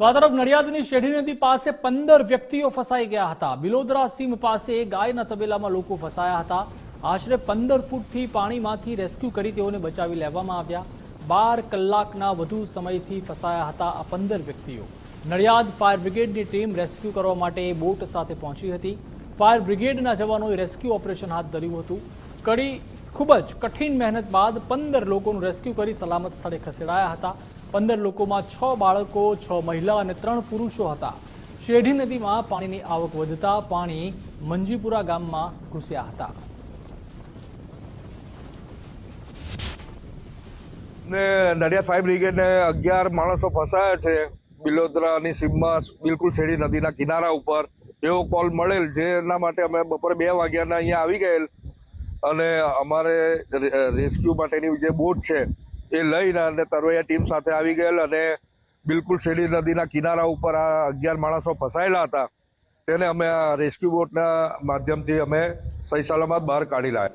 તો નડિયાદની શેઢી નદી પાસે પંદર વ્યક્તિઓ ફસાઈ ગયા હતા. બિલોદરા સીમ પાસે ગાયના તબેલામાં લોકો ફસાયા હતા. આશરે પંદર ફૂટથી પાણીમાંથી રેસ્ક્યુ કરી તેઓને બચાવી લેવામાં આવ્યા. બાર કલાકના વધુ સમયથી ફસાયા હતા આ પંદર વ્યક્તિઓ. નડિયાદ ફાયર બ્રિગેડની ટીમ રેસ્ક્યુ કરવા માટે બોટ સાથે પહોંચી હતી. ફાયર બ્રિગેડના જવાનોએ રેસ્ક્યુ ઓપરેશન હાથ ધર્યું હતું. કડી ખૂબ જ કઠિન મહેનત બાદ પંદર લોકોનું રેસ્ક્યુ કરી સલામત સ્થળે ખસેડાયા હતા. પંદર લોકોમાં છ બાળકો, છ મહિલા અને ત્રણ પુરુષો હતા. શેઢી નદીમાં પાણીની આવક વધતા પાણી મંજીપુરા ગામમાં ઘૂસ્યા હતા. ને નડિયાદ ફાયર બ્રિગેડને અગિયાર માણસો ફસાયા છે. બિલોદરાની સીમમાં બિલકુલ શેરી નદીના કિનારા ઉપર એવો કોલ મળેલ, જેના માટે અમે બપોરે બે વાગ્યાના અહીંયા આવી ગયેલ. અને અમારે રેસ્ક્યુ માટેની જે બોટ છે, એ લઈને અને તરવૈયા ટીમ સાથે આવી ગયેલ અને બિલકુલ શેરી નદીના કિનારા ઉપર આ અગિયાર માણસો ફસાયેલા હતા. તેને અમે આ રેસ્ક્યુ બોટના માધ્યમથી અમે સહી સલામત બહાર કાઢી લાવ્યા